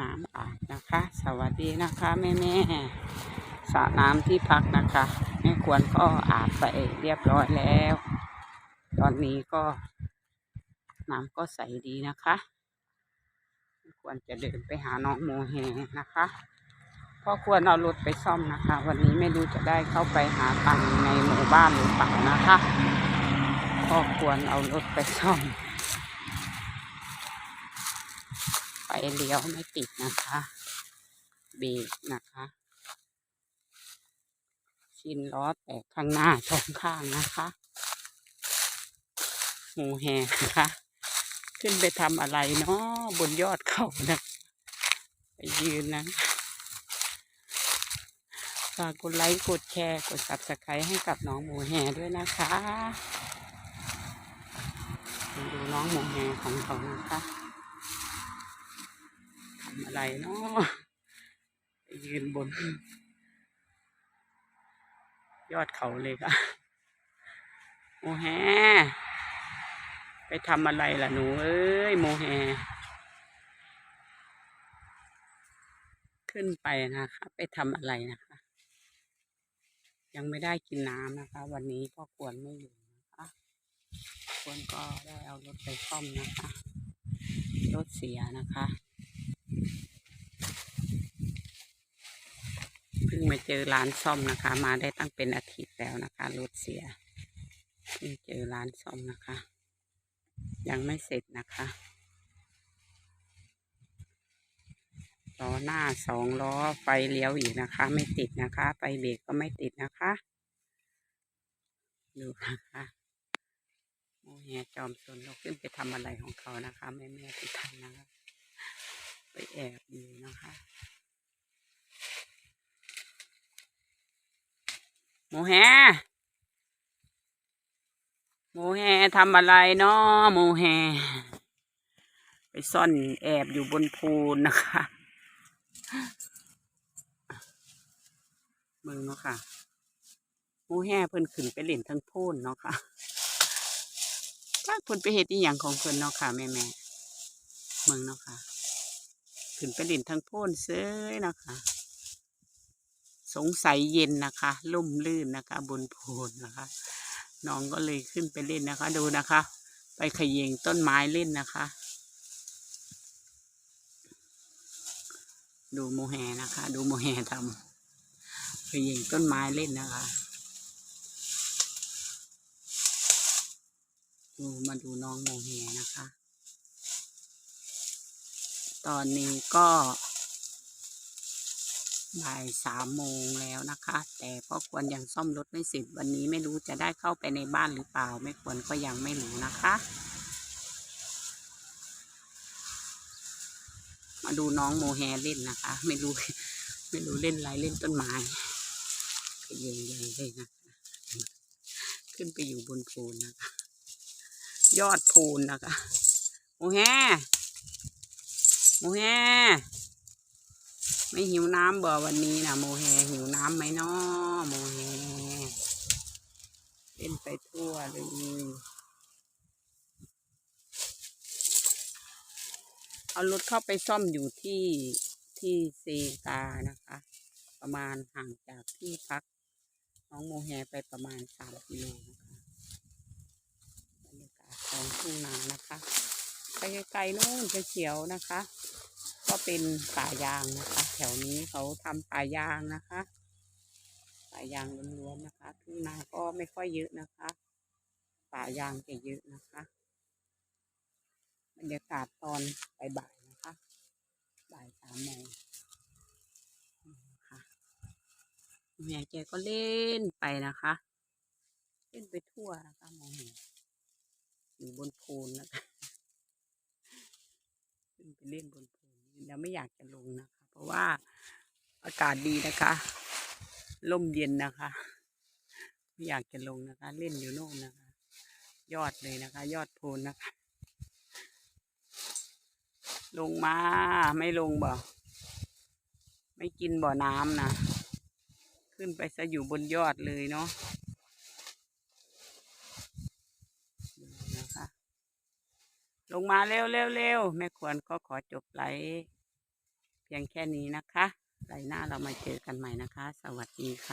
น้ำอาบนะคะ สวัสดีนะคะแม่แม่สระน้ำที่พักนะคะแม่ควรก็อาบไปเรียบร้อยแล้ว ตอนนี้ก็น้ำก็ใสดีนะคะควรจะเดินไปหาน้องโมเฮนะคะเพ่อควรเอารถไปซ่อมนะคะ วันนี้ไม่รู้จะได้เข้าไปหาตังในหมู่บ้านหรือเปล่านะคะพ่อควรเอารถไปซ่อม ไฟ เลี้ยวไม่ติดนะคะเบรกนะคะชินล้อแตกข้างหน้าสองข้างนะคะหมูแหนะคะขึ้นไปทำอะไรเนาะบนยอดเขานะไปยืนนะฝากกดไลค์กดแชร์กด subscribe ให้กับน้องหมูแหด้วยนะคะมาดูน้องหมูแหของเขานะคะำอะไรเนาะยืนบน ยอดเขาเลยค่ะ โมแฮ ไปทำอะไรล่ะหนู เอ้ย โมแฮ ขึ้นไปนะคะ ไปทำอะไรนะคะ ยังไม่ได้กินน้ำนะคะ วันนี้ก็ควรไม่อยู่นะคะควรก็ได้เอารถไปซ่อมนะคะ รถเสียนะคะ พิ่งมาเจอร้านซ่อมนะคะ มาได้ตั้งเป็นอาทิตย์แล้วนะคะรถเสียเพิ่งเจอร้านซ่อมนะคะ ยังไม่เสร็จนะคะล้อหน้าสองล้อไฟเลี้ยวอีกนะคะ ไม่ติดนะคะไฟเบรกก็ไม่ติดนะคะ ดูนะคะโมแหจอมสนเราขึ้นไปทำอะไรของเขานะคะ แม่แม่ทุกท่านะคะไปแอบดูนะคะ โมแฮโมแฮทำอะไรเนาะโมแฮไปซ่อนแอบอยู่บนพูนนะคะเมืองเนาะค่ะโมแฮเพิ่นขึ้นไปเล่นทั้งพูนเนาะค่ะถ้าเพิ่นไปเฮ็ดอีหยังของเพิ่นเนาะค่ะแม่แม่เมืองเนาะค่ะขึ้นไปเล่นทั้งพูนเซ้ยเนาะค่ะ สงสัยเย็นนะคะลุ่มลื่นนะคะ บนโพนนะคะ น้องก็เลยขึ้นไปเล่นนะคะ ดูนะคะ ไปขย่งต้นไม้เล่นนะคะ ดูโมแหนะคะ ดูโมแหทำขย่งต้นไม้เล่นนะคะดูมาดูน้องโมแหนะคะ ตอนนี้ก็ บ่ายสามโมงแล้วนะคะ แต่พ่อควรยังซ่อมรถไม่เสร็จวันนี้ไม่รู้จะได้เข้าไปในบ้านหรือเปล่าแม่ควรก็ยังไม่รู้นะคะ มาดูน้องโมแฮเล่นนะคะ ไม่รู้ ไม่รู้เล่นอะไรเล่นต้นไม้ก็เย็นๆเลยนะขึ้นไปอยู่บนโพนนะคะ ยอดโพนนะคะโมแฮโมแฮ ไม่หิวน้ำบ่วันนี้นะโมแฮหิวน้ำไหมน้อโมแฮเล่นไปทั่วเลยเอารถเข้าไปซ่อมอยู่ที่ที่เซกานะคะ ประมาณห่างจากที่พักน้องโมแฮไปประมาณสามกิโลนะคะบรรยากาศของทุ่งนานะคะ ไปไกลๆนู่นเขียวนะคะ ก็เป็นป่ายางนะคะ แถวนี้เขาทำป่ายางนะคะป่ายางล้วนๆนะคะทุ่งนาก็ไม่ค่อยเยอะนะคะ ป่ายางจะเยอะนะคะ บรรยากาศตอนบ่ายๆนะคะ บ่ายสามโมงค่ะแม่แกก็เล่นไปนะคะเล่นไปทั่วนะคะมองเห็นอยู่บนโพนนะคะขึ้นไปเล่นบนโพน แล้วไม่อยากจะลงนะคะ เพราะว่าอากาศดีนะคะลมเย็นนะคะ ไม่อยากจะลงนะคะ เล่นอยู่โน่นนะคะ ยอดเลยนะคะ ยอดโพนนะคะ ลงมาไม่ลงบ่ไม่กินบ่อน้ำนะ ขึ้นไปซะอยู่บนยอดเลยเนาะดูนะคะ ลงมาเร็วเร็วเร็วแม่ควรก็ขอจบไลฟ์พียงแค่นี้นะคะไรหน้าเรามาเจอกันใหม่นะคะ สวัสดีค่ะ